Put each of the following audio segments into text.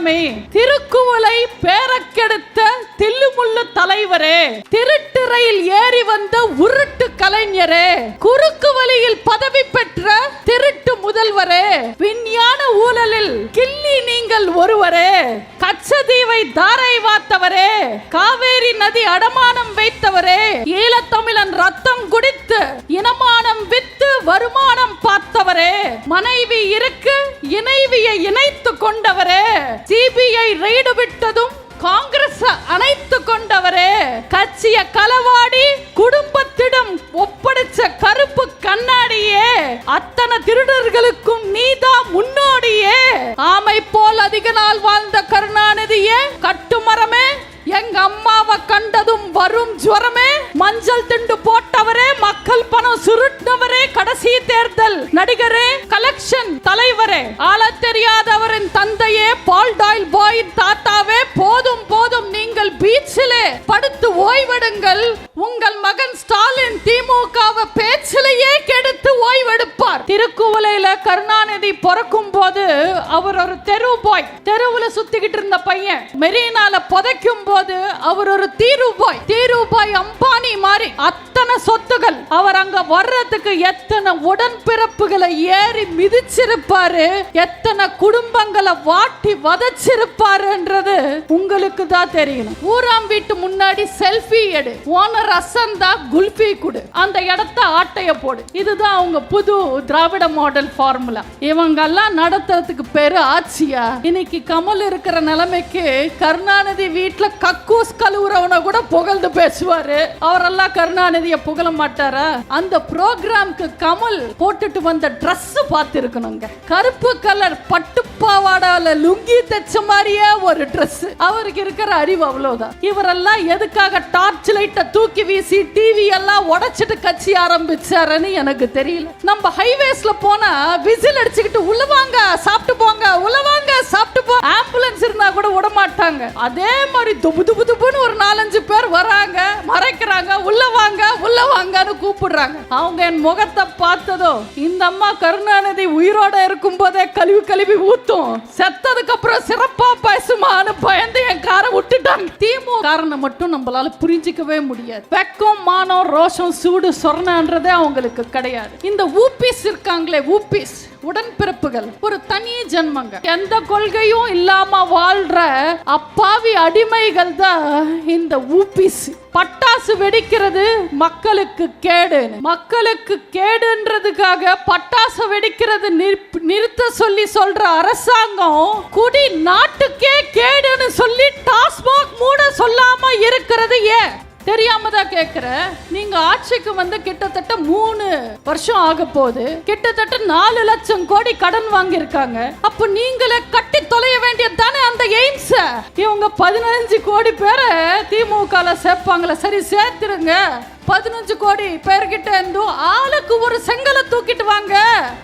மரமே திருக்குவளை பேரக்கெடுத்த தில்லுமுள்ளு தலைவரே. திருட்டுறையில் ஏறி வந்த உருட்டு கலைஞரே. குறுக்கு வழியில் பதவி பெற்ற திருட்டு முதல்வரே. விஞ்ஞான ஊழலில் கிள்ளி நீங்கள் ஒருவரே. கச்சதீவை தாரை வாத்தவரே. காவேரி நதி அடமானம் வைத்தவரே. ஈழத்தமிழன் ரத்தம் குடித்து இனமானம் வித்து வருமானம் பார்த்தவரே. மனைவி இருக்கு இணைவியை இணைத்து கொண்டவரே. சிபிஐ ரெய்டு விட்டதும் காங்கிரஸ் அணைத்து கொண்டவரே. கட்சிய களவாடி குடும்பத்திடம் ஒப்படைச்ச கருப்பு கண்ணாடியே. அத்தனை திருடர்களுக்கும் நீதான் முன்னோடியே. ஆமை போல் அதிக நாள் வாழ்ந்த கருணாநிதியே கட்டுமரமே எங்க அம்மாவை கண்டதும் வரும் ஜுவரமே. மஞ்சள் திண்டு போட்டவரே மக்கள் பணம் சுருட்டினவரே கடைசி தேர்தல் நடிகரே. பிறக்கும் போது அவர் ஒரு தெரு பாய் தெருவுல சுத்திக்கிட்டு இருந்த பையன் மெரினால புதைக்கும் போது அவர் ஒரு தீருபாய் தீருபாய் அம்பானி மாதிரி அத்தனை சொத்துகள் அவர் அங்க வர்றதுக்கு எத்தனை உடன்பிறப்பு உடன்பிறப்புகளை ஏறி மிதிச்சிருப்பாரு. எத்தனை குடும்பங்களை வாட்டி வதச்சிருப்பாருன்றது உங்களுக்கு தான் தெரியணும். ஊராம் வீட்டு முன்னாடி செல்ஃபி எடு. ஓனர் அசந்தா குல்ஃபி குடு. அந்த இடத்த ஆட்டைய போடு. இதுதான் அவங்க புது திராவிட மாடல் ஃபார்முலா. இவங்க எல்லாம் நடத்துறதுக்கு பேரு ஆட்சியா இன்னைக்கு கமல் இருக்கிற நிலைமைக்கு கருணாநிதி வீட்டுல கக்கூஸ் கழுவுறவனை கூட புகழ்ந்து பேசுவாரு. அவரெல்லாம் கருணாநிதியை புகழ மாட்டாரா? அந்த ப்ரோக்ராம்க்கு கமல் போட்டுட்டு வந்த ட்ரெஸ்ஸு பார்த்துருக்கணுங்க. கருப்பு கலர் பட்டு பாவாடால லுங்கி தைச்ச மாதிரியே ஒரு ட்ரெஸ் அவருக்கு இருக்கிற அறிவு அவ்வளவுதான். இவரெல்லாம் எதுக்காக டார்ச் லைட்டை தூக்கி வீசி டிவி எல்லாம் உடைச்சிட்டு கட்சி ஆரம்பிச்சாருன்னு எனக்கு தெரியல. நம்ம ஹைவேஸ்ல போனா விசில் அடிச்சுக்கிட்டு உள்ள வாங்க சாப்பிட்டு போங்க உள்ள வாங்க சாப்பிட்டு போ. ஆம்புலன்ஸ் இருந்தா கூட விட மாட்டாங்க. அதே மாதிரி துபு துபு துபுன்னு ஒரு நாலஞ்சு பேர் வராங்க மறைக்கிறாங்க உள்ள வாங்க உள்ள வாங்கன்னு கூப்பிடுறாங்க. அவங்க என் முகத்தை பார்த்ததோ இந்த அம்மா கருணாநிதி உயிரோட இருக்கும் போதே கழுவி கழுவி ஊத்தும். செத்ததுக்கு அப்புறம் சிறப்பா பேசுமான்னு பயந்து என் காரை விட்டுட்டாங்க. திமுக காரணம் மட்டும் நம்மளால புரிஞ்சிக்கவே முடியாது. வெக்கம் மானம் ரோஷம் சூடு சொர்ணன்றதே அவங்களுக்கு கிடையாது. இந்த ஊபிஸ் இருக்காங்களே ஊபிஸ். உடன்பிறப்புகள். ஒரு தனி ஜென்மங்க. எந்த கொள்கையும் இல்லாம வாழ்ற அப்பாவி அடிமைகள் தான் இந்த ஊபிஸ் பட்டாசு வெடிக்கிறது மக்களுக்கு கேடு மக்களுக்கு கேடுன்றதுக்காக பட்டாசு வெடிக்கிறது நிறுப்- நிறுத்த சொல்லி சொல்ற அரசாங்கம் குடி நாட்டுக்கே கேடுன்னு சொல்லி டாஸ்மாக் மூட சொல்லாம இருக்கிறது ஏன்? தெரியாம தான் கேக்குறேன் நீங்க ஆட்சிக்கு வந்து கிட்டத்தட்ட மூணு வருஷம் ஆக போகுது. கிட்டத்தட்ட நாலு லட்சம் கோடி கடன் வாங்கியிருக்காங்க. அப்ப நீங்களே கட்டி தொலைய வேண்டியது தானே அந்த எய்ம்ஸ்? இவங்க பதினஞ்சு கோடி பேரை திமுகல சேர்ப்பாங்களே. சரி சேர்த்துருங்க பதினஞ்சு கோடி பேர்கிட்ட இருந்தும் ஆளுக்கு ஒரு செங்கலை தூக்கிட்டு வாங்க.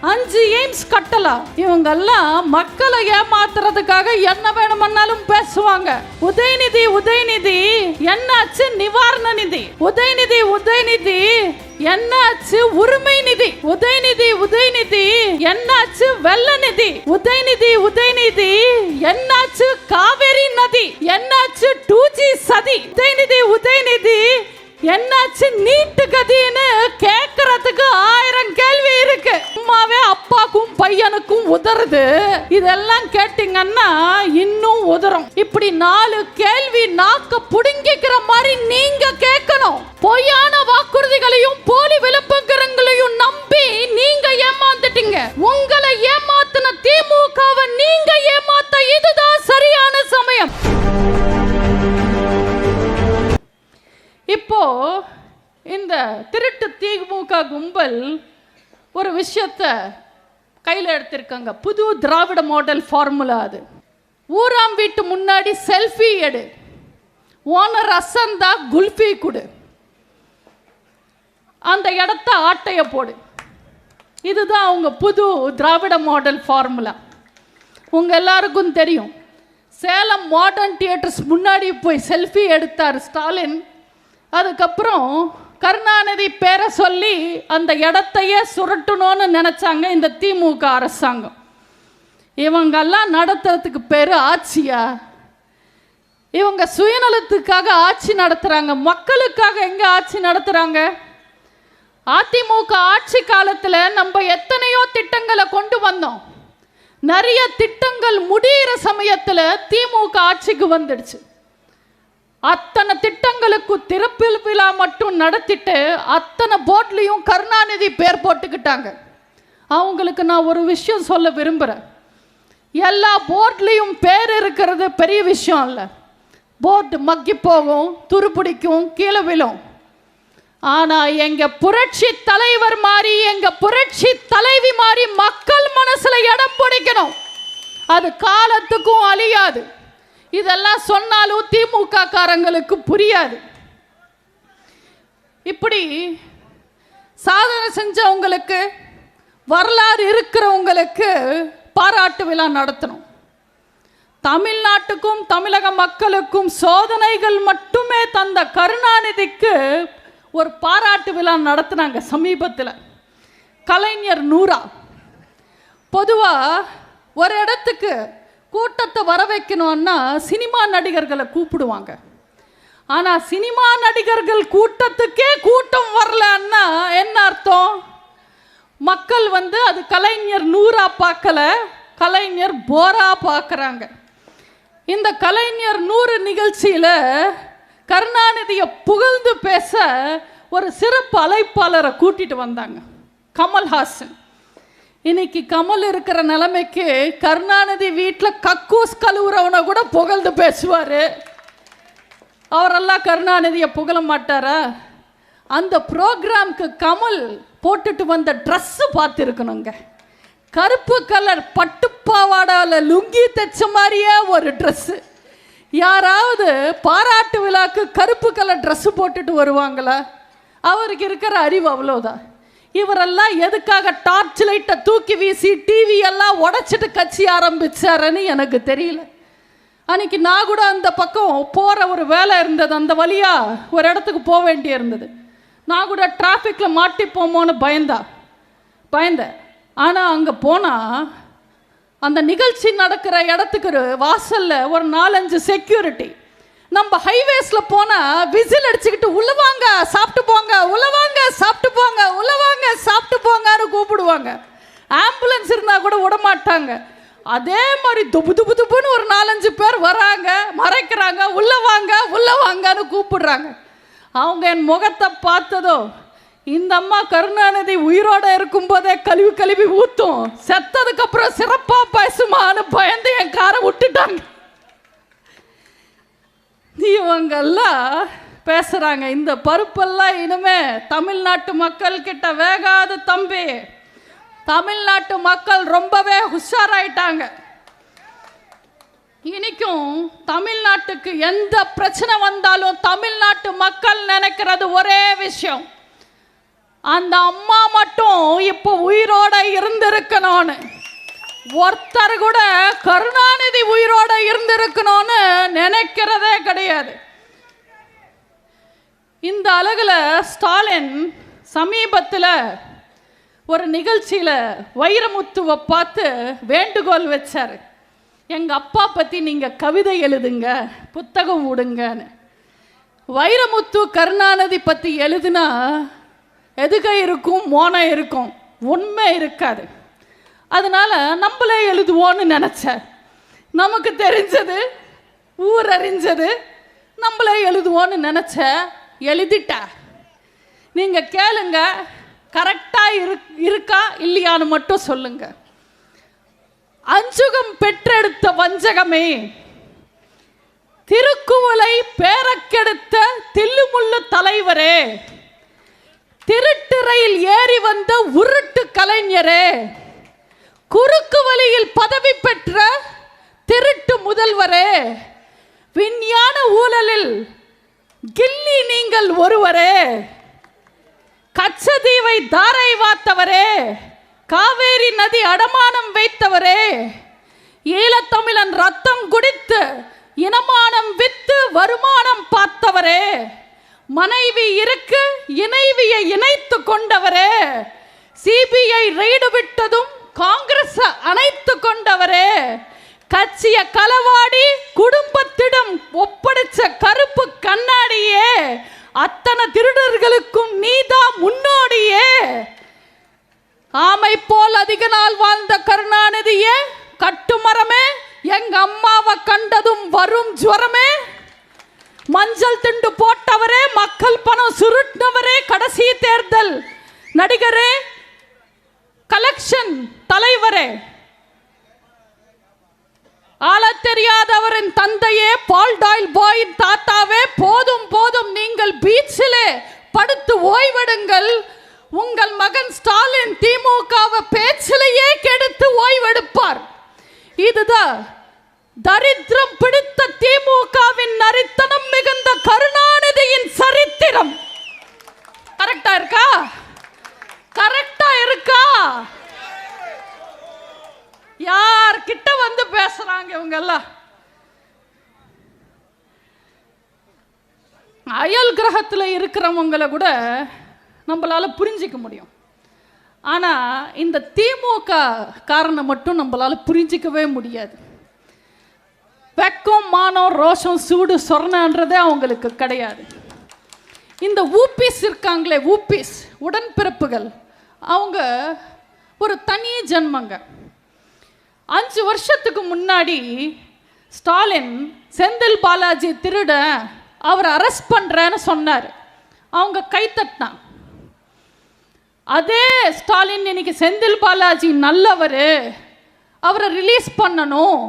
அஞ்சு எய்ம்ஸ் கட்டலாம். இவங்க எல்லாம் மக்களை ஏமாத்துறதுக்காக என்ன வேணும்னாலும் பேசுவாங்க. உதயநிதி உதயநிதி என்னாச்சு நிவாரண நிதி? உதயநிதி உதயநிதி என்னாச்சு உரிமை நிதி? உதயநிதி உதயநிதி என்னாச்சு வெள்ள நிதி? உதயநிதி உதயநிதி என்னாச்சு காவேரி நதி? என்னாச்சு டூ ஜி சதி? உதயநிதி உதயநிதி என்னாச்சு நீட்டு கதின்னு கேக்குறதுக்கு ஆயிரம் கேள்வி இருக்கு. அம்மாவே அப்பாக்கும் பையனுக்கும் உதறுது. இதெல்லாம் கேட்டீங்கன்னா இன்னும் உதறும். இப்படி நாலு கேள்வி நாக்க புடுங்கிக்கிற மாதிரி நீங்க கேட்கணும் பொய்யான வாக்குறுதிகளையும் போலி விளம்பரங்களையும் நம்பி நீங்க ஏமாந்துட்டீங்க. உங்களை ஏமாத்தின திமுகவை நீங்க ஏமாத்த இதுதான் சரியான சமயம். இப்போ இந்த திருட்டு திமுக கும்பல் ஒரு விஷயத்த கையில் எடுத்திருக்காங்க. புது திராவிட மாடல் ஃபார்முலா அது. ஊராம் வீட்டு முன்னாடி செல்ஃபி எடு. ஓனர் அசந்தா குல்ஃபி கொடு. அந்த இடத்த ஆட்டைய போடு. இதுதான் அவங்க புது திராவிட மாடல் ஃபார்முலா. உங்க எல்லாருக்கும் தெரியும். சேலம் மாடர்ன் தியேட்டர்ஸ் முன்னாடி போய் செல்ஃபி எடுத்தார் ஸ்டாலின். அதுக்கப்புறம் கருணாநிதி பேரை சொல்லி அந்த இடத்தையே சுரட்டணும்னு நினச்சாங்க இந்த திமுக அரசாங்கம். இவங்கெல்லாம் நடத்துறதுக்கு பேர் ஆட்சியா? இவங்க சுயநலத்துக்காக ஆட்சி நடத்துகிறாங்க மக்களுக்காக எங்கே ஆட்சி நடத்துறாங்க? அதிமுக ஆட்சி காலத்தில் நம்ம எத்தனையோ திட்டங்களை கொண்டு வந்தோம். நிறைய திட்டங்கள் முடியிற சமயத்தில் திமுக ஆட்சிக்கு வந்துடுச்சு. அத்தனை திட்டங்களுக்கு திறப்பில் விழா மட்டும் நடத்திட்டு அத்தனை போட்லேயும் கருணாநிதி பேர் போட்டுக்கிட்டாங்க. அவங்களுக்கு நான் ஒரு விஷயம் சொல்ல விரும்புகிறேன் எல்லா போர்ட்லேயும் பேர் இருக்கிறது பெரிய விஷயம் இல்லை. போர்டு மக்கி போகும் துருப்பிடிக்கும் கீழே விழும். ஆனால் எங்கள் புரட்சி தலைவர் மாதிரி எங்கள் புரட்சி தலைவி மாதிரி மக்கள் மனசில் இடம் பிடிக்கணும். அது காலத்துக்கும் அழியாது. இதெல்லாம் சொன்னாலும் திமுக காரங்களுக்கு புரியாது. இப்படி சாதனை செஞ்சவங்களுக்கு வரலாறு இருக்கிறவங்களுக்கு பாராட்டு விழா நடத்தணும். தமிழ்நாட்டுக்கும் தமிழக மக்களுக்கும் சோதனைகள் மட்டுமே தந்த கருணாநிதிக்கு ஒரு பாராட்டு விழா நடத்தினாங்க சமீபத்தில். கலைஞர் நூறா. பொதுவாக ஒரு இடத்துக்கு கூட்டத்தை வர வைக்கணும்னா சினிமா நடிகர்களை கூப்பிடுவாங்க. ஆனால் சினிமா நடிகர்கள் கூட்டத்துக்கே கூட்டம் வரலன்னா என்ன அர்த்தம்? மக்கள் வந்து அது கலைஞர் நூறா பார்க்கல கலைஞர் போரா பார்க்குறாங்க. இந்த கலைஞர் நூறு நிகழ்ச்சியில் கருணாநிதியை புகழ்ந்து பேச ஒரு சிறப்பு அழைப்பாளரை கூட்டிட்டு வந்தாங்க கமல்ஹாசன். இன்னைக்கு கமல் இருக்கிற நிலைமைக்கு கருணாநிதி வீட்டில் கக்கூஸ் கழுவுறவனை கூட புகழ்ந்து பேசுவார். அவரெல்லாம் கருணாநிதியை புகழ மாட்டாரா? அந்த ப்ரோக்ராம்க்கு கமல் போட்டுட்டு வந்த ட்ரெஸ்ஸு பார்த்துருக்கணுங்க. கருப்பு கலர் பட்டுப்பாவாடால லுங்கி தைச்ச மாதிரியே ஒரு ட்ரெஸ்ஸு யாராவது பாராட்டு விழாக்கு கருப்பு கலர் ட்ரெஸ்ஸு போட்டுட்டு வருவாங்களா? அவருக்கு இருக்கிற அறிவு அவ்வளோதான் இவரெல்லாம் எதுக்காக டார்ச் லைட்டை தூக்கி வீசி டிவி எல்லாம் உடச்சிட்டு கட்சி ஆரம்பிச்சாருன்னு எனக்கு தெரியல. அன்னைக்கு நான் கூட அந்த பக்கம் போகிற ஒரு வேலை இருந்தது. அந்த வழியா ஒரு இடத்துக்கு போக வேண்டியிருந்தது நான் கூட டிராஃபிக்கில் மாட்டிப்போமோன்னு பயந்தா. பயந்தேன். ஆனால் அங்கே போனால் அந்த நிகழ்ச்சி நடக்கிற இடத்துக்கு ஒரு ஒரு நாலஞ்சு செக்யூரிட்டி நம்ம ஹைவேஸ்ல போனா விசில் அடிச்சுக்கிட்டு உள்ள வாங்க சாப்பிட்டு போங்க உழவாங்க சாப்பிட்டு போங்க உள்ள வாங்க சாப்பிட்டு போங்கன்னு கூப்பிடுவாங்க. ஆம்புலன்ஸ் இருந்தா கூட விட மாட்டாங்க அதே மாதிரி துபு துபு துபுன்னு ஒரு நாலஞ்சு பேர் வராங்க மறைக்கிறாங்க உள்ளே வாங்க உள்ளே வாங்கன்னு கூப்பிடுறாங்க. அவங்க என் முகத்தை பார்த்ததோ இந்த அம்மா கருணாநிதி உயிரோட இருக்கும்போதே கழுவி கழுவி ஊத்தும். செத்ததுக்கு அப்புறம் சிறப்பா பேசுமான்னு பயந்து என் காரை விட்டுட்டாங்க. இவங்கெல்லாம் பேசுகிறாங்க இந்த பருப்பெல்லாம் இனிமே தமிழ்நாட்டு மக்கள் கிட்ட வேகாது தம்பி. தமிழ்நாட்டு மக்கள் ரொம்பவே உஷாராயிட்டாங்க. இனிக்கும் தமிழ்நாட்டுக்கு எந்த பிரச்சனை வந்தாலும் தமிழ்நாட்டு மக்கள் நினைக்கிறது ஒரே விஷயம். அந்த அம்மா மட்டும் இப்போ உயிரோட இருந்திருக்கணும்னு ஒருத்தர் கூட கருணாநிதி உயிரோட இருந்திருக்கணும்னு நினைக்கிறதே கிடையாது. இந்த அழகில் ஸ்டாலின் சமீபத்தில் ஒரு நிகழ்ச்சியில் வைரமுத்துவை பார்த்து வேண்டுகோள் வச்சார். எங்கள் அப்பா பற்றி நீங்கள் கவிதை எழுதுங்க புத்தகம் விடுங்கன்னு. வைரமுத்து கருணாநிதி பற்றி எழுதுனா எதுக இருக்கும் மோனம் இருக்கும் உண்மை இருக்காது. அதனால நம்மளே எழுதுவோன்னு நினச்சேன். நமக்கு தெரிஞ்சது ஊர் அறிஞ்சது நம்மளே எழுதுவோன்னு நினச்சேன். எழுதிட்டேன் நீங்கள் கேளுங்க கரெக்டாக இரு இருக்கா இல்லையான்னு மட்டும் சொல்லுங்க. அஞ்சுகம் பெற்றெடுத்த வஞ்சகமே திருக்குவளை பேரக்கெடுத்த தில்லுமுள்ளு தலைவரே திருட்டுறையில் ஏறி வந்த உருட்டு கலைஞரே குறுக்கு வழியில் பதவி பெற்ற திருட்டு முதல்வரே விஞ்ஞான ஊழலில் கில்லி நீங்கள் ஒருவரே கச்சதீவை தாரை வாத்தவரே காவேரி நதி அடமானம் வைத்தவரே ஈழத்தமிழன் ரத்தம் குடித்து இனமானம் வித்து வருமானம் பார்த்தவரே மனைவி இருக்கு இணைவியை இணைத்து கொண்டவரே சிபிஐ ரெய்டு விட்டதும் காங்கிரஸ் அணைத்து கொண்டவரே கட்சிய களவாடி குடும்பத்திடம் ஒப்படைச்ச கருப்பு கண்ணாடியே அத்தனை திருடர்களுக்கும் நீதான் முன்னோடியே ஆமை போல் அதிக நாள் வாழ்ந்த கருணாநிதியே கட்டுமரமே எங்க அம்மாவை கண்டதும் வரும் ஜுவரமே மஞ்சள் திண்டு போட்டவரே மக்கள் பணம் சுருட்டினவரே கடைசி தேர்தல் நடிகரே கலெக்ஷன் தலைவரே ஆளத் தெரியாதவரின் தந்தையே பால் டாயில் பாயின் தாத்தாவே போதும் போதும் நீங்கள் பீச்சிலே படுத்து ஓய்வெடுங்கள் உங்கள் மகன் ஸ்டாலின் திமுகவை பேச்சிலேயே கெடுத்து ஓய்வெடுப்பார் இதுதான் தரித்திரம் பிடித்த திமுகவின் நரித்தனம் மிகுந்த கருணாநிதியின் சரித்திரம் கரெக்டா இருக்கா கரெக்டா இருக்கா யார் கிட்ட வந்து பேசுறாங்க இவங்க எல்லாம் உலகத்தில் இருக்கிறவங்களை கூட நம்மளால் புரிஞ்சிக்க முடியும். ஆனால் இந்த திமுக காரனை மட்டும் நம்மளால் புரிஞ்சிக்கவே முடியாது. வெக்கம் மானம் ரோஷம் சூடு சொர்ணன்றதே அவங்களுக்கு கிடையாது. இந்த ஊபிஸ் இருக்காங்களே ஊபிஸ் உடன்பிறப்புகள் அவங்க ஒரு தனி ஜென்மங்க. அஞ்சு வருஷத்துக்கு முன்னாடி ஸ்டாலின் செந்தில் பாலாஜி திருட அவரை அரெஸ்ட் பண்ணுறேன்னு சொன்னார். அவங்க கைத்தட்டினான் அதே ஸ்டாலின் இன்னைக்கு செந்தில் பாலாஜி நல்லவர். அவரை ரிலீஸ் பண்ணணும்.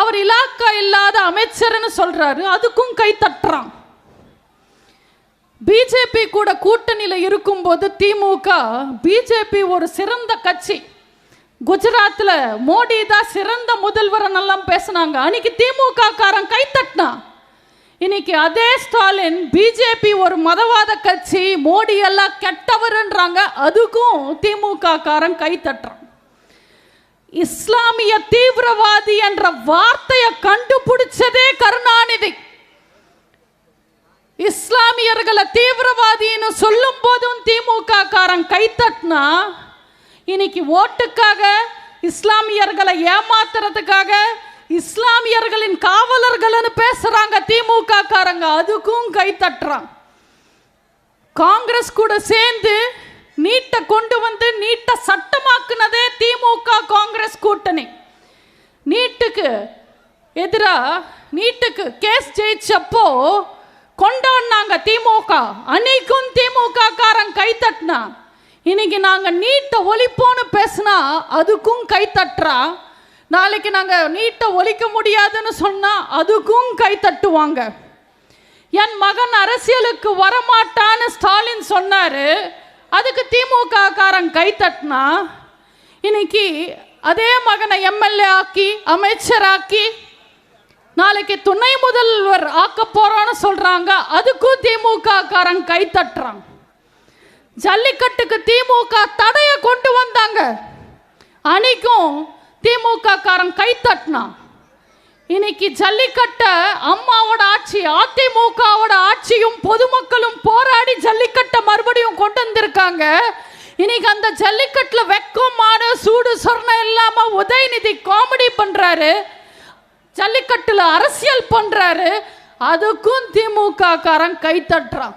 அவர் இலாக்கா இல்லாத அமைச்சர்னு சொல்றாரு. அதுக்கும் கை தட்டுறான் பிஜேபி கூட கூட்டணியில் இருக்கும்போது திமுக பிஜேபி ஒரு சிறந்த கட்சி. குஜராத்தில் மோடி தான் சிறந்த முதல்வர் எல்லாம் பேசினாங்க. அன்னைக்கு திமுக காரன் கை தட்டினான். இன்னைக்கு அதே ஸ்டாலின் பிஜேபி ஒரு மதவாத கட்சி மோடி எல்லாம் கெட்டவர்ன்றாங்க. அதுக்கும் திமுக காரன் கை தட்டுறான். இஸ்லாமிய தீவிரவாதி என்ற வார்த்தையை கண்டுபிடிச்சதே கருணாநிதி. இஸ்லாமியர்களை தீவிரவாதின்னு சொல்லும் போதும் திமுக காரன் கைத்தட்டினா இன்னைக்கு ஓட்டுக்காக இஸ்லாமியர்களை ஏமாத்துறதுக்காக இஸ்லாமியர்களின் காவலர்கள்னு பேசுறாங்க திமுக காரங்க அதுக்கும் கை தட்டுறான். காங்கிரஸ் கூட சேர்ந்து நீட்டை கொண்டு வந்து நீட்டை சட்டமாக்குனதே திமுக காங்கிரஸ் கூட்டணி. நீட்டுக்கு எதிராக நீட்டுக்கு கேஸ் ஜெயிச்சப்போ கொண்டாடினாங்க திமுக. அன்னைக்கும் திமுக காரன் கை தட்டினா இன்னைக்கு நாங்கள் நீட்டை ஒழிப்போன்னு பேசினா அதுக்கும் கை தட்டுறா நாளைக்கு நாங்கள் நீட்டை ஒழிக்க முடியாதுன்னு சொன்னால் அதுக்கும் கை தட்டுவாங்க. என் மகன் அரசியலுக்கு வரமாட்டான்னு ஸ்டாலின் சொன்னார். அதுக்கு திமுக காரன் கை தட்டினா இன்னைக்கு அதே மகனை எம்எல்ஏ ஆக்கி அமைச்சராக்கி நாளைக்கு துணை முதல்வர் ஆக்க போறோம்னு சொல்றாங்க. அதுக்கும் திமுக காரன் கை தட்டுறான். ஜல்லிக்கட்டுக்கு திமுக தடையை கொண்டு வந்தாங்க. அன்னைக்கும் திமுக காரன் கை தட்டினான். இன்னைக்கு ஜல்லிக்கட்டை அம்மாவோட ஆட்சி அதிமுகவோட ஆட்சியும் பொதுமக்களும் போராடி ஜல்லிக்கட்டை மறுபடியும் கொண்டு வந்திருக்காங்க. இன்னைக்கு அந்த ஜல்லிக்கட்டில் வெக்கம் மாடு சூடு சொர்ணம் இல்லாமல் உதயநிதி காமெடி பண்ணுறாரு ஜல்லிக்கட்டில் அரசியல் பண்ணுறாரு அதுக்கும் திமுக காரன் கை தட்டுறான்.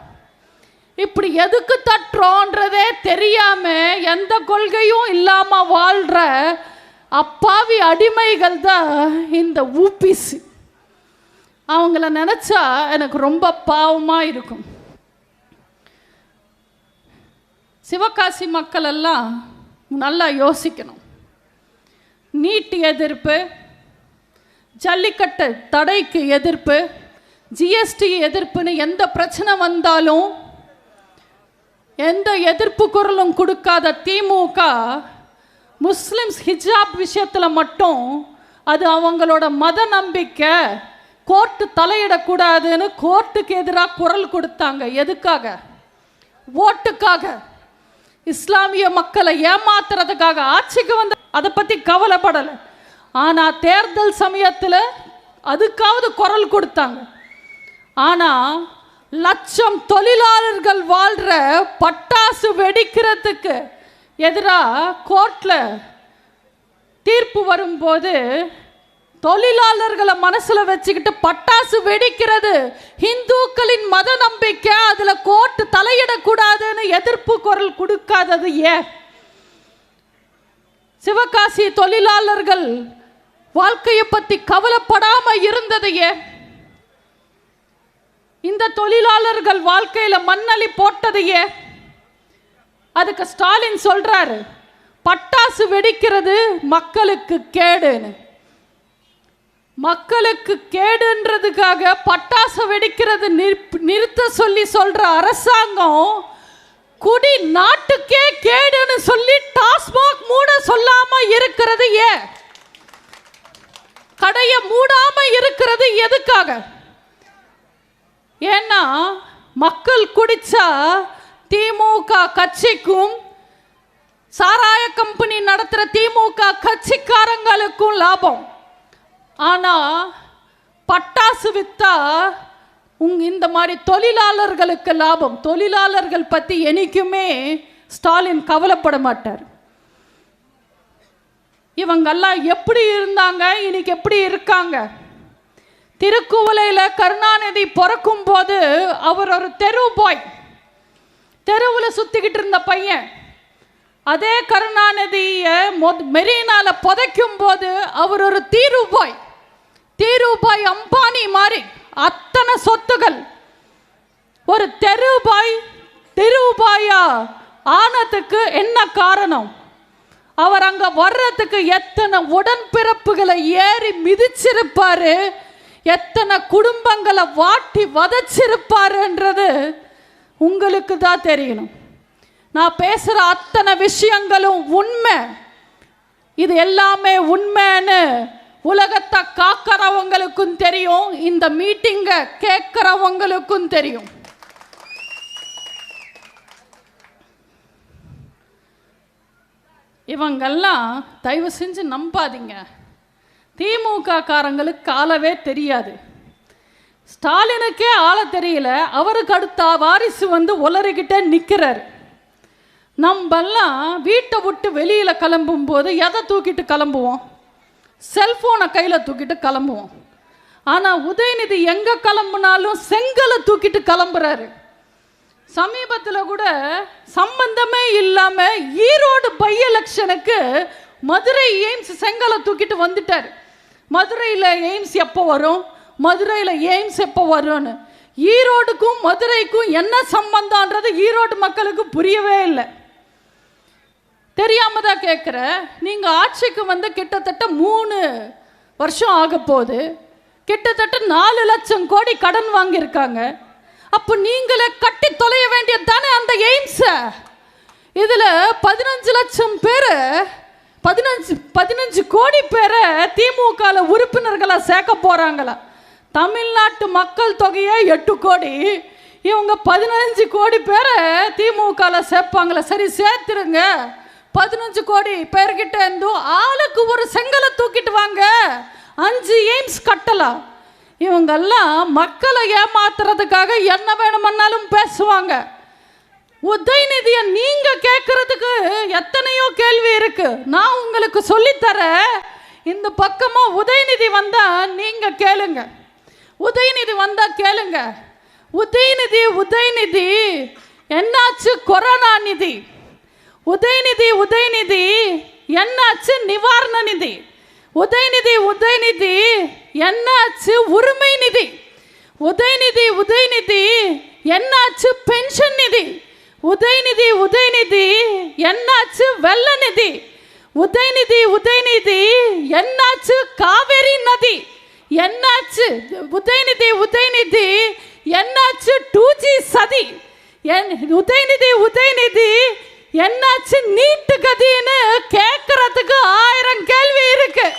இப்படி எதுக்கு தட்டுறோன்றதே தெரியாமல் எந்த கொள்கையும் இல்லாமல் வாழ்கிற அப்பாவி அடிமைகள் தான் இந்த ஊபிஸ் அவங்கள நினச்சா எனக்கு ரொம்ப பாவமாக இருக்கும். சிவகாசி மக்கள் எல்லாம் நல்லா யோசிக்கணும். நீட் எதிர்ப்பு ஜல்லிக்கட்டு தடைக்கு எதிர்ப்பு ஜிஎஸ்டி எதிர்ப்புன்னு எந்த பிரச்சனை வந்தாலும் எந்த எதிர்ப்பு குரலும் கொடுக்காத திமுக முஸ்லிம்ஸ் ஹிஜாப் விஷயத்தில் மட்டும் அது அவங்களோட மத நம்பிக்கை கோர்ட்டு தலையிடக்கூடாதுன்னு கோர்ட்டுக்கு எதிராக குரல் கொடுத்தாங்க. எதுக்காக? ஓட்டுக்காக. இஸ்லாமிய மக்களை ஏமாத்துறதுக்காக ஆட்சிக்கு வந்து அதை பற்றி கவலைப்படலை. ஆனால் தேர்தல் சமயத்தில் அதுக்காவது குரல் கொடுத்தாங்க. ஆனால் லட்சம் தொழிலாளர்கள் வாழ்கிற பட்டாசு வெடிக்கிறதுக்கு எதிராக கோர்ட்டில் தீர்ப்பு வரும்போது தொழிலாளர்களை மனசுல வச்சுக்கிட்டு பட்டாசு வெடிக்கிறது. இந்துக்களின் மத நம்பிக்கை அதுல கோர்ட்டு தலையிடக்கூடாதுன்னு எதிர்ப்பு குரல் கொடுக்காதது ஏன்? சிவகாசி தொழிலாளர்கள் வாழ்க்கையை பத்தி கவலைப்படாம இருந்தது ஏன்? இந்த தொழிலாளர்கள் வாழ்க்கையில மண்ணலி போட்டது ஏன்? அதுக்கு ஸ்டாலின் சொல்றாரு பட்டாசு வெடிக்கிறது மக்களுக்கு கேடுன்னு. மக்களுக்கு கேடுன்றதுக்காக பட்டாசு வெடிக்கிறது நிறுப்- நிறுத்த சொல்லி சொல்ற அரசாங்கம் குடி நாட்டுக்கே கேடுன்னு சொல்லி டாஸ்மாக் மூட சொல்லாம இருக்கிறது ஏன்? கடைய மூடாம இருக்கிறது எதுக்காக? ஏன்னா மக்கள் குடிச்சா திமுக கட்சிக்கும் சாராய கம்பெனி நடத்துற திமுக கட்சிக்காரங்களுக்கும் லாபம். ஆனா பட்டாசு வித்தா உங் இந்த மாதிரி தொழிலாளர்களுக்கு லாபம். தொழிலாளர்கள் பத்தி என்னைக்குமே ஸ்டாலின் கவலைப்பட மாட்டார். இவங்கெல்லாம் எப்படி இருந்தாங்க இன்னைக்கு எப்படி இருக்காங்க? திருக்குவளையில் கருணாநிதி பிறக்கும் போது அவர் ஒரு தெரு பாய் தெருவில் சுற்றிக்கிட்டு இருந்த பையன் அதே கருணாநிதியை மொத் மெரினால புதைக்கும் போது அவர் ஒரு தீருபாய் தீருபாய் அம்பானி மாதிரி அத்தனை சொத்துகள். ஒரு தெருபாய் திருபாயா ஆனதுக்கு என்ன காரணம்? அவர் அங்க வர்றதுக்கு எத்தனை உடன்பிறப்புகளை ஏறி மிதிச்சிருப்பாரு? எத்தனை குடும்பங்களை வாட்டி வதச்சிருப்பாருன்றது உங்களுக்கு தான் தெரியணும். நான் பேசுகிற அத்தனை விஷயங்களும் உண்மை. இது எல்லாமே உண்மைன்னு உலகத்தை காக்கிறவங்களுக்கும் தெரியும் இந்த மீட்டிங்கை கேட்குறவங்களுக்கும் தெரியும். இவங்கெல்லாம் தயவு செஞ்சு நம்பாதீங்க. திமுக காரங்களுக்கு ஆளவே தெரியாது. ஸ்டாலினுக்கே ஆள தெரியல. அவருக்கு அடுத்த வாரிசு வந்து உலறிக்கிட்டே நிற்கிறார் நம்மெல்லாம் வீட்டை விட்டு வெளியில் கிளம்பும்போது எதை தூக்கிட்டு கிளம்புவோம்? செல்ஃபோனை கையில் தூக்கிட்டு கிளம்புவோம். ஆனால் உதயநிதி எங்கே கிளம்புனாலும் செங்கலை தூக்கிட்டு கிளம்புறாரு. சமீபத்தில் கூட சம்பந்தமே இல்லாமல் ஈரோடு பை எலெக்ஷனுக்கு மதுரை எய்ம்ஸ் செங்கலை தூக்கிட்டு வந்துட்டார். மதுரையில் எய்ம்ஸ் எப்போ வரும்? மதுரையில் எய்ம்ஸ் எப்போ வரும்னு? ஈரோடுக்கும் மதுரைக்கும் என்ன சம்பந்தம்ன்றது ஈரோடு மக்களுக்கு புரியவே இல்லை. தெரியாம தான் கேட்குற நீங்கள் ஆட்சிக்கு வந்து கிட்டத்தட்ட மூணு வருஷம் ஆக போகுது. கிட்டத்தட்ட நாலு லட்சம் கோடி கடன் வாங்கியிருக்காங்க. அப்போ நீங்களே கட்டி தொலைய வேண்டியது தானே அந்த எய்ம்ஸை? இதில் பதினஞ்சு லட்சம் பேர் பதினஞ்சு பதினஞ்சு கோடி பேரை திமுகவில் உறுப்பினர்களாக சேர்க்க போகிறாங்களா தமிழ்நாட்டு மக்கள் தொகையே எட்டு கோடி. இவங்க பதினஞ்சு கோடி பேரை திமுகவில் சேர்ப்பாங்களே. சரி சேர்த்துருங்க. பதினஞ்சு கோடி பேர்கிட்ட இருந்தும் ஆளுக்கு ஒரு செங்கலை தூக்கிட்டு வாங்க. அஞ்சு எய்ம்ஸ் கட்டலாம். இவங்கெல்லாம் மக்களை ஏமாத்துறதுக்காக என்ன வேணுமன்னாலும் பேசுவாங்க. உதயநிதியை நீங்கள் கேட்குறதுக்கு எத்தனையோ கேள்வி இருக்குது நான் உங்களுக்கு சொல்லித்தரேன். இந்த பக்கமாக உதயநிதி வந்தால் நீங்கள் கேளுங்கள் உதயநிதி வந்தா கேளுங்க. உதயநிதி உதயநிதி என்னாச்சு கொரோனா நிதி? உதயநிதி உதயநிதி என்னாச்சு நிவாரண நிதி? உதயநிதி உதயநிதி என்னாச்சு உரிமை நிதி? உதயநிதி உதயநிதி என்னாச்சு பென்ஷன் நிதி? உதயநிதி உதயநிதி என்னாச்சு வெள்ள நிதி? உதயநிதி உதயநிதி என்னாச்சு காவேரி நதி? என்னாச்சு? உதயநிதி உதயநிதி என்னாச்சு? டூ ஜி சதி. என் உதயநிதி உதயநிதி என்னாச்சு? நீட்டு கதின்னு கேட்கறதுக்கு ஆயிரம் கேள்வி இருக்கு.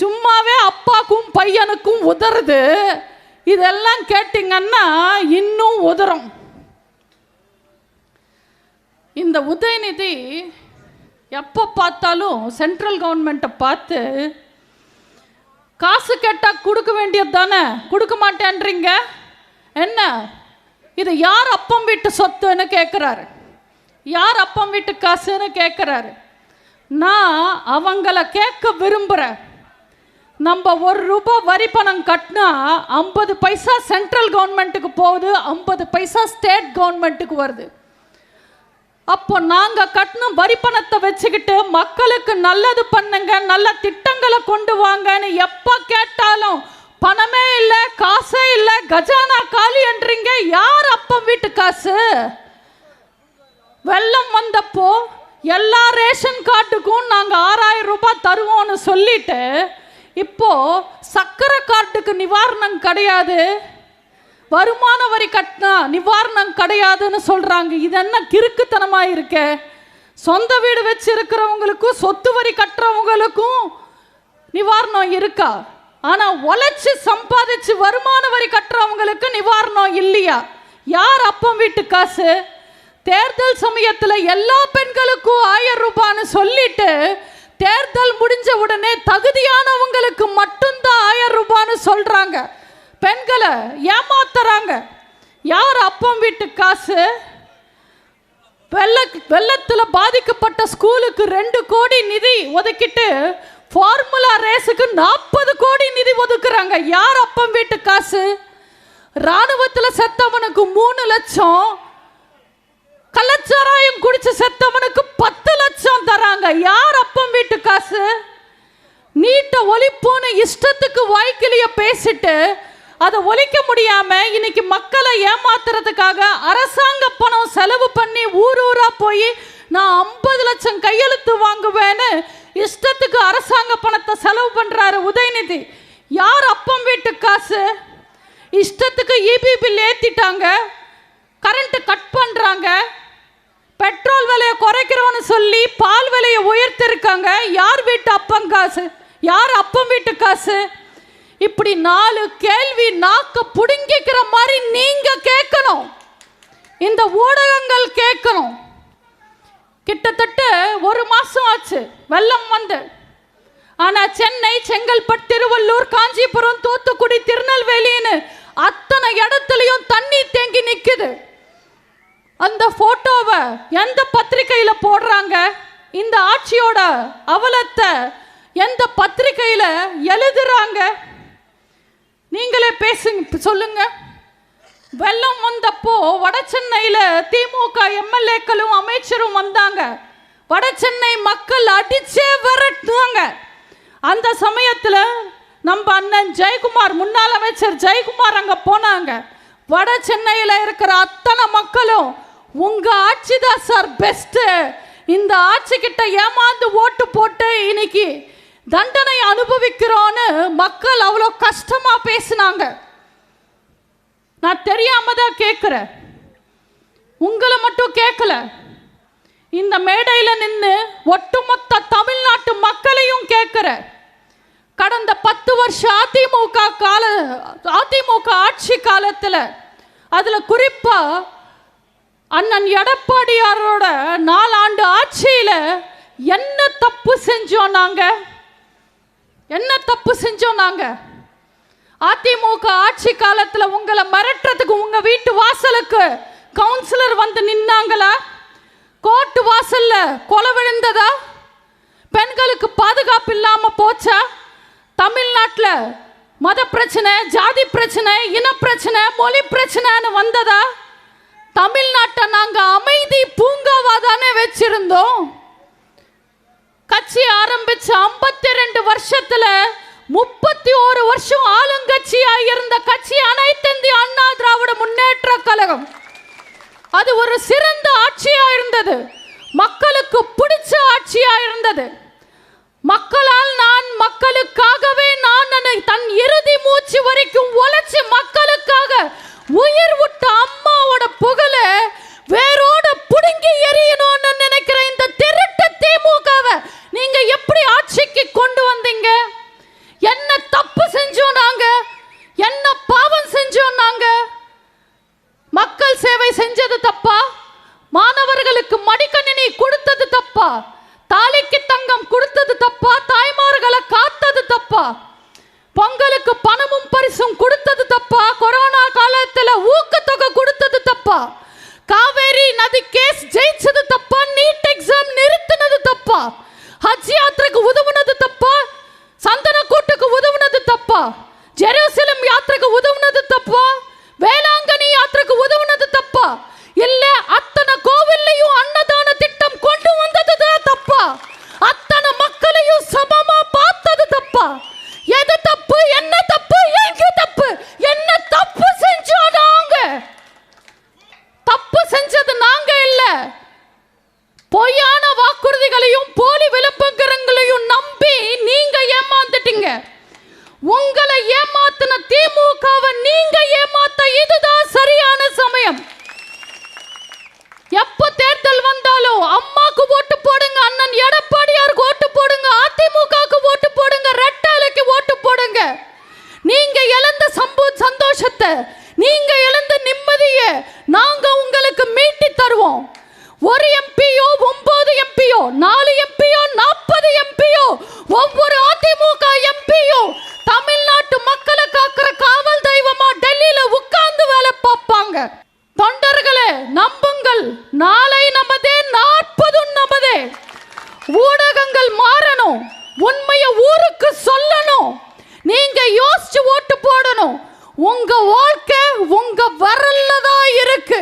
சும்மாவே அப்பாக்கும் பையனுக்கும் உதறுது. இதெல்லாம் கேட்டிங்கன்னா இன்னும் உதறும். இந்த உதயநிதி எப்போ பார்த்தாலும் சென்ட்ரல் கவர்மெண்ட்டை பார்த்து காசு கேட்டால் கொடுக்க வேண்டியது தானே? கொடுக்க மாட்டேன்றீங்க? என்ன? இது யார் அப்பம் வீட்டு சொத்துன்னு கேட்குறாரு யார் அப்பம் வீட்டு காசுன்னு கேட்குறாரு நான் அவங்கள கேட்க விரும்புகிறேன் நம்ம ஒரு ரூபாய் வரி பணம் கட்டினா ஐம்பது பைசா சென்ட்ரல் கவர்மெண்ட்டுக்கு போகுது ஐம்பது பைசா ஸ்டேட் கவர்மெண்ட்டுக்கு வருது. அப்போ நாங்க கட்டணும் வரி பணத்தை வச்சுக்கிட்டு மக்களுக்கு நல்லது பண்ணுங்க நல்ல திட்டங்களை கொண்டு வாங்கன்னு எப்ப கேட்டாலும் பணமே இல்லை காசே இல்லை கஜானா காலி என்றீங்க. யார் அப்பம் வீட்டு காசு? வெள்ளம் வந்தப்போ எல்லா ரேஷன் கார்டுக்கும் நாங்க ஆறாயிரம் ரூபாய் தருவோம்னு சொல்லிட்டு இப்போ சக்கரை கார்டுக்கு நிவாரணம் கிடையாது. வருமான வரி கட்டினா நிவாரணம் கிடையாதுன்னு சொல்கிறாங்க இது என்ன கிறுக்குத்தனமாக இருக்கே? சொந்த வீடு வச்சிருக்கிறவங்களுக்கும் சொத்து வரி கட்டுறவங்களுக்கும் நிவாரணம் இருக்கா? ஆனால் உழைச்சி சம்பாதிச்சு வருமான வரி கட்டுறவங்களுக்கு நிவாரணம் இல்லையா? யார் அப்பம் வீட்டு காசு? தேர்தல் சமயத்தில் எல்லா பெண்களுக்கும் ஆயிரம் ரூபான்னு சொல்லிட்டு தேர்தல் முடிஞ்ச உடனே தகுதியானவங்களுக்கு மட்டும்தான் ஆயிரம் ரூபான்னு சொல்கிறாங்க பெண்களை ஏமாத்துறாங்க. யார் அப்பம் வீட்டு காசு? வெள்ள வெள்ளத்தில் பாதிக்கப்பட்ட ஸ்கூலுக்கு ரெண்டு கோடி நிதி ஒதுக்கிட்டு ஃபார்முலா ரேஸுக்கு நாற்பது கோடி நிதி ஒதுக்குறாங்க. யார் அப்பம் வீட்டு காசு? ராணுவத்தில் செத்தவனுக்கு மூணு லட்சம். கள்ளச்சாராயம் குடிச்சு செத்தவனுக்கு பத்து லட்சம் தராங்க. யார் அப்பம் வீட்டு காசு? நீட்ட ஒழிப்போன இஷ்டத்துக்கு வாய்க்கிலிய பேசிட்டு அதை ஒழிக்க முடியாம இன்னைக்கு மக்களை ஏமாத்துறதுக்காக அரசாங்க பணம் செலவு பண்ணி ஊர் ஊரா போய் நான் ஐம்பது லட்சம் கையெழுத்து வாங்குவேன்னு இஷ்டத்துக்கு அரசாங்க பணத்தை செலவு பண்றாரு உதயநிதி. யார் அப்பம் வீட்டு காசு? இஷ்டத்துக்கு இபி பில் ஏத்திட்டாங்க. கரண்ட் கட் பண்றாங்க. பெட்ரோல் விலையை குறைக்கிறோன்னு சொல்லி பால் விலையை உயர்த்திருக்காங்க. யார் வீட்டு அப்பம் காசு? யார் அப்பம் வீட்டு காசு? இப்படி நாலு கேள்வி நாக்க புடுங்கிக்கிற மாதிரி நீங்க கேட்கணும். இந்த ஊடகங்கள் கேட்கணும். கிட்டத்தட்ட ஒரு மாசம் ஆச்சு வெள்ளம் வந்து. ஆனா சென்னை செங்கல்பட்டு திருவள்ளூர் காஞ்சிபுரம் தூத்துக்குடி திருநெல்வேலின்னு அத்தனை இடத்துலயும் தண்ணி தேங்கி நிக்குது. அந்த போட்டோவை எந்த பத்திரிகையில போடுறாங்க? இந்த ஆட்சியோட அவலத்தை எந்த பத்திரிகையில எழுதுறாங்க? பேசுங்க சொல்லுங்க. வெள்ளம் வந்தப்போ வட சென்னையில் திமுக எம்எல்ஏக்களும் அமைச்சரும் வந்தாங்க. வட சென்னை மக்கள் அடிச்சே விரட்டுவாங்க அந்த சமயத்தில் நம்ம அண்ணன் ஜெயக்குமார் முன்னாள் அமைச்சர் ஜெயக்குமார் அங்கே போனாங்க. வட சென்னையில் இருக்கிற அத்தனை மக்களும் உங்கள் ஆட்சி தான் சார் பெஸ்ட்டு இந்த ஆட்சி கிட்ட ஏமாந்து ஓட்டு போட்டு இன்னைக்கு தண்டனை அனுபவிக்கிறோன்னு மக்கள் அவ்வளோ கஷ்டமா பேசினாங்க. நான் தெரியாம தான் கேட்குறேன். உங்களை மட்டும் கேட்கல. இந்த மேடையில் நின்று ஒட்டுமொத்த தமிழ்நாட்டு மக்களையும் கேட்குற கடந்த பத்து வருஷம் அதிமுக கால அதிமுக ஆட்சி காலத்தில் அதில் குறிப்பாக அண்ணன் எடப்பாடியாரோட நாலாண்டு ஆட்சியில் என்ன தப்பு செஞ்சோம் நாங்கள் என்ன தப்பு செஞ்சோம் நாங்கள் அதிமுக ஆட்சி காலத்துல உங்களை மிரட்டுறதுக்கு உங்க வீட்டு வாசலுக்கு கவுன்சிலர் வந்து நின்னாங்களா? கோர்ட்டு வாசல்ல கொலை விழுந்ததா? பெண்களுக்கு பாதுகாப்பு இல்லாம போச்சா? தமிழ்நாட்டில் மத பிரச்சனை ஜாதி பிரச்சனை இன பிரச்சனை மொழி பிரச்சனைன்னு வந்ததா? தமிழ்நாட்டை நாங்கள் அமைதி பூங்காவாக தானே வச்சிருந்தோம். கட்சி ஆரம்பிச்ச ஐம்பத்தி ரெண்டு வருஷத்துல முப்பத்தி ஒரு வருஷம் ஆளுங்கட்சியா இருந்த கட்சி அனைத்து இந்திய அண்ணா திராவிட முன்னேற்ற கழகம். அது ஒரு சிறந்த ஆட்சியா இருந்தது. மக்களுக்கு பிடிச்ச ஆட்சியா இருந்தது. மக்களால் நான் மக்களுக்காகவே நான் தன் இறுதி மூச்சு வரைக்கும் உழைச்சி மக்களுக்காக உயிர் விட்ட அம்மாவோட புகழ வேரோட புடுங்கி எரியணும் நினைக்கிற இந்த திருட்டு திமுகவை நீங்க எப்படி ஆட்சிக்கு கொண்டு வந்தீங்க என்ன தப்பு செஞ்சோம் நாங்க என்ன பாவம் செஞ்சோம் நாங்க மக்கள் சேவை செஞ்சது தப்பா? மாணவர்களுக்கு மடிக்கணினி கொடுத்தது தப்பா? தாலிக்கு தங்கம் கொடுத்தது தப்பா? தாய்மார்களை காத்தது தப்பா? பொங்கலுக்கு பணமும் பரிசும் கொடுத்தது தப்பா? கொரோனா காலத்துல ஊக்கத்தொகை கொடுத்தது தப்பா? காவேரி நதி கேஸ் ஜெயிச்சது தப்பா? நீட் எக்ஸாம் நிறுத்தினது தப்பா? ஹஜ் யாத்திரைக்கு உதவுனது தப்பா? சந்தன கூட்டுக்கு உதவுனது தப்பா? ஜெருசலம் யாத்திரைக்கு உதவுனது தப்பா வேளாங்கண்ணி யாத்திரைக்கு உதவுனது தப்பா இல்ல அத்தனை கோவில்லையும் அன்னதான திட்டம் கொண்டு வந்தது தான் தப்பா அத்தனை மக்களையும் சமமா பார்த்தது தப்பா எது தப்பு என்ன தப்பு எங்க தப்பு என்ன தப்பு செஞ்சோம் நாங்க தப்பு செஞ்சது நாங்க இல்ல பொய்யான வாக்குறுதிகளையும் போலி விளம்பரங்களையும் நம்பி நீங்க ஏமாந்துட்டீங்க உங்களை ஏமாத்தின திமுகவை நீங்க ஏமாத்த இதுதான் சரியான சமயம் எப்ப தேர்தல் வந்தாலும் அம்மாக்கு ஓட்டு போடுங்க அண்ணன் எடப்பாடியாருக்கு ஓட்டு போடுங்க அதிமுகவுக்கு ஓட்டு போடுங்க ரெட்டாலைக்கு ஓட்டு போடுங்க நீங்க இழந்த சம்பு சந்தோஷத்தை நீங்க இழந்த நிம்மதியை நாங்க உங்களுக்கு மீட்டி தருவோம் ஒரு எம்பியோ ஒன்பது எம்பியோ நாலு எம்பியோ நாற்பது எம்பியோ ஒவ்வொரு அதிமுக எம்பியோ தமிழ்நாட்டு மக்களை காக்கிற காவல் தெய்வமா டெல்லியில உட்கார்ந்து வேலை பார்ப்பாங்க. தொண்டர்களே நம்புங்கள். நாளை நமதே நாற்பதும் நமதே. ஊடகங்கள் மாறணும். உண்மையை ஊருக்கு சொல்லணும். நீங்க யோசிச்சு ஓட்டு போடணும். உங்க வாழ்க்கை உங்க வரல்ல தான் இருக்கு.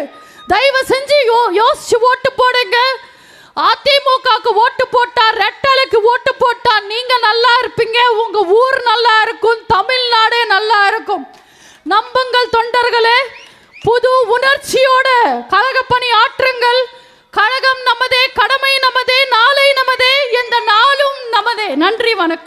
தயவு செஞ்சு யோ யோசிச்சு ஓட்டு போடுங்க. அதிமுகவுக்கு ஓட்டு போட்டா ரெட்டலுக்கு ஓட்டு போட்டா நீங்க நல்லா இருப்பீங்க. உங்க ஊர் நல்லா இருக்கும். தமிழ்நாடே நல்லா இருக்கும். நம்புங்கள் தொண்டர்களே புது உணர்ச்சியோட கழக பணி ஆற்றுங்கள். கழகம் நமதே கடமை நமதே நாளை நமதே இந்த நாளும் நமதே. நன்றி வணக்கம்.